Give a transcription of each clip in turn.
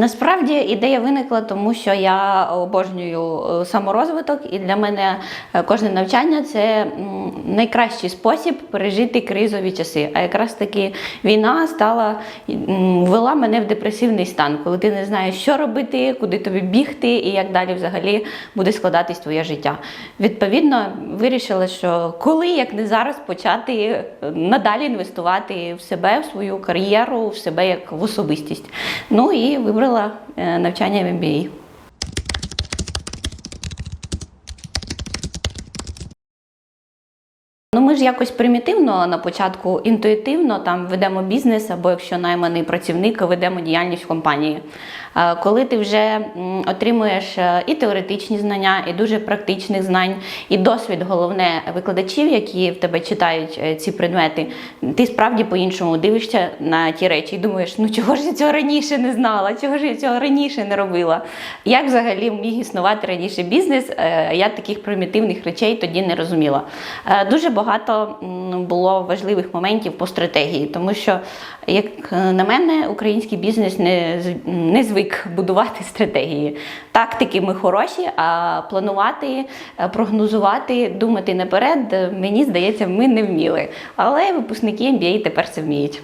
Насправді ідея виникла, тому що я обожнюю е, саморозвиток, і для мене е, кожне навчання це найкращий спосіб пережити кризові часи. А якраз таки війна стала ввела мене в депресивний стан, коли ти не знаєш, що робити, куди тобі бігти і як далі взагалі буде складатись твоє життя. Відповідно, вирішила, що коли як не зараз почати е, надалі інвестувати в себе, в свою кар'єру, в себе як в особистість. Ну і вибрала е, навчання в MBA. Ну, ми ж якось примітивно на початку інтуїтивно там ведемо бізнес, або якщо найманий працівник, ведемо діяльність в компанії. Е, Коли ти вже отримуєш е, і теоретичні знання, і дуже практичних знань, і досвід, головне, викладачів, які в тебе читають е, ці предмети, ти справді по-іншому дивишся на ті речі і думаєш, ну чого ж я цього раніше не знала, чого ж я цього раніше не робила. Як взагалі міг існувати раніше бізнес? Я таких примітивних речей тоді не розуміла. Дуже багато було важливих моментів по стратегії, тому що, як е, на мене, український бізнес не, не звик будувати стратегії. Тактики ми хороші, а планувати, е, прогнозувати, думати наперед, е, мені здається, ми не вміли. Але випускники MBA тепер це вміють.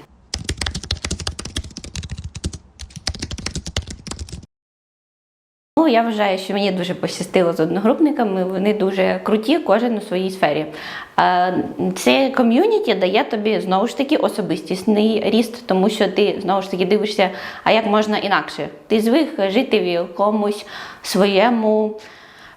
Ну, я вважаю, що мені дуже пощастило з одногрупниками. Вони дуже круті, кожен у своїй сфері. Це ком'юніті дає тобі знову ж таки особистісний ріст, тому що ти знову ж таки дивишся, а як можна інакше. Ти звик жити в якомусь своєму.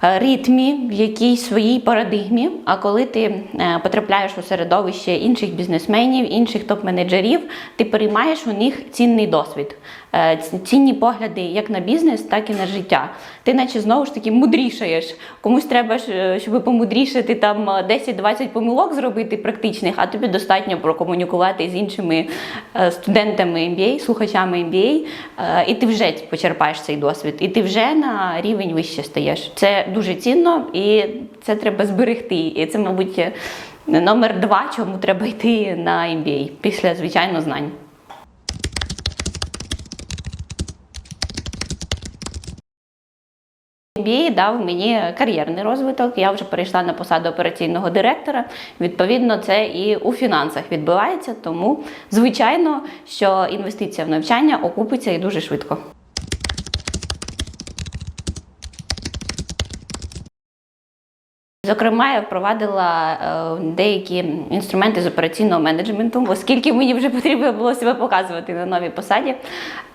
Е, Ритмі, в якійсь своїй парадигмі. А коли ти е, потрапляєш у середовище інших бізнесменів, інших топ-менеджерів, ти переймаєш у них цінний досвід, е, цінні погляди як на бізнес, так і на життя. Ти, наче знову ж таки, мудрішаєш. Комусь треба, щоб помудрішати там е, 10-20 помилок зробити практичних, а тобі достатньо прокомунікувати з іншими студентами MBA, слухачами MBA, і ти вже почерпаєш цей досвід, і ти вже на рівень вище стаєш. Це дуже цінно, і це треба зберегти. І це, мабуть, е, номер два, чому треба йти на MBA після звичайно знань. MBA дав мені кар'єрний розвиток. Я вже перейшла на посаду операційного директора. Відповідно, це і у фінансах відбувається. Тому, звичайно, що інвестиція в навчання окупиться і дуже швидко. Зокрема, я впровадила е, деякі інструменти з операційного менеджменту, оскільки мені вже потрібно було себе показувати на новій посаді.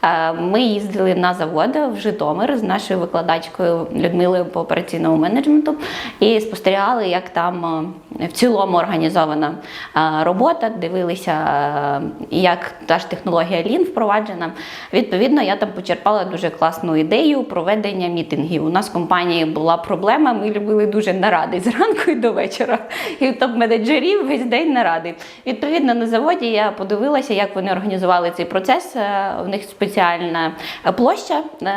Е, ми їздили на завод в Житомир з нашою викладачкою Людмилою по операційному менеджменту і спостерігали, як там е, в цілому організована робота, дивилися, як та ж технологія Lean впроваджена. Відповідно, я там почерпала дуже класну ідею проведення мітингів. У нас в компанії була проблема, ми любили дуже наради зранку і до вечора. І топ-менеджерів весь день наради. Відповідно, на заводі я подивилася, як вони організували цей процес. Е, У них спеціальна площа е,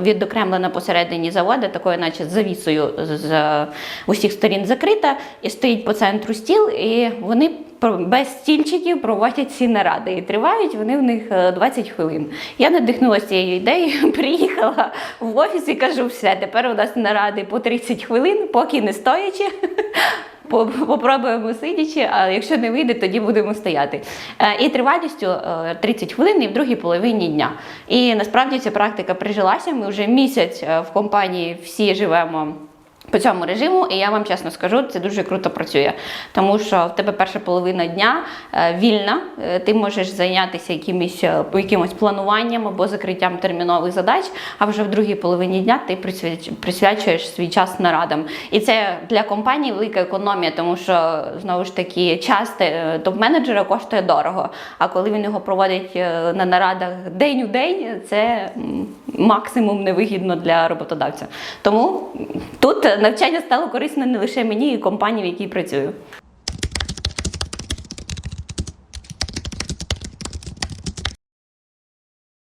відокремлена посередині заводу, такою, наче завісою з усіх сторін закрита, і стоїть по центру стіл, і вони без стільчиків проводять ці наради. І тривають вони в них е, 20 хвилин. Я надихнулася цією ідеєю, приїхала в офіс і кажу, все, тепер у нас наради по 30 хвилин, поки не стоячи. Попробуємо сидячи, а якщо не вийде, тоді будемо стояти. Е, І тривалістю е, 30 хвилин і в другій половині дня. І насправді ця практика прижилася. Ми вже місяць е, в компанії всі живемо. По цьому режиму, і я вам чесно скажу, це дуже круто працює, тому що в тебе перша половина дня е, вільна, е, ти можеш зайнятися якимось, е, якимось плануванням або закриттям термінових задач, а вже в другій половині дня ти присвяч- присвячуєш свій час нарадам. І це для компанії велика економія, тому що знову ж таки час топ-менеджера коштує дорого. А коли він його проводить на нарадах день у день, це максимум невигідно для роботодавця. Тому тут навчання стало корисне не лише мені, і компанії, в якій працюю.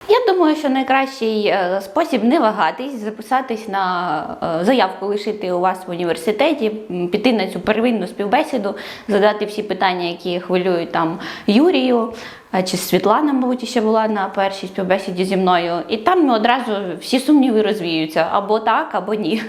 Я думаю, що найкращий е, спосіб не вагатись, записатись на е, заявку, лишити у вас в університеті, піти на цю первинну співбесіду, задати всі питання, які хвилюють там Юрію. е, Чи Світлана, мабуть, ще була на першій співбесіді зі мною, і там одразу всі сумніви розвіються або так, або ні.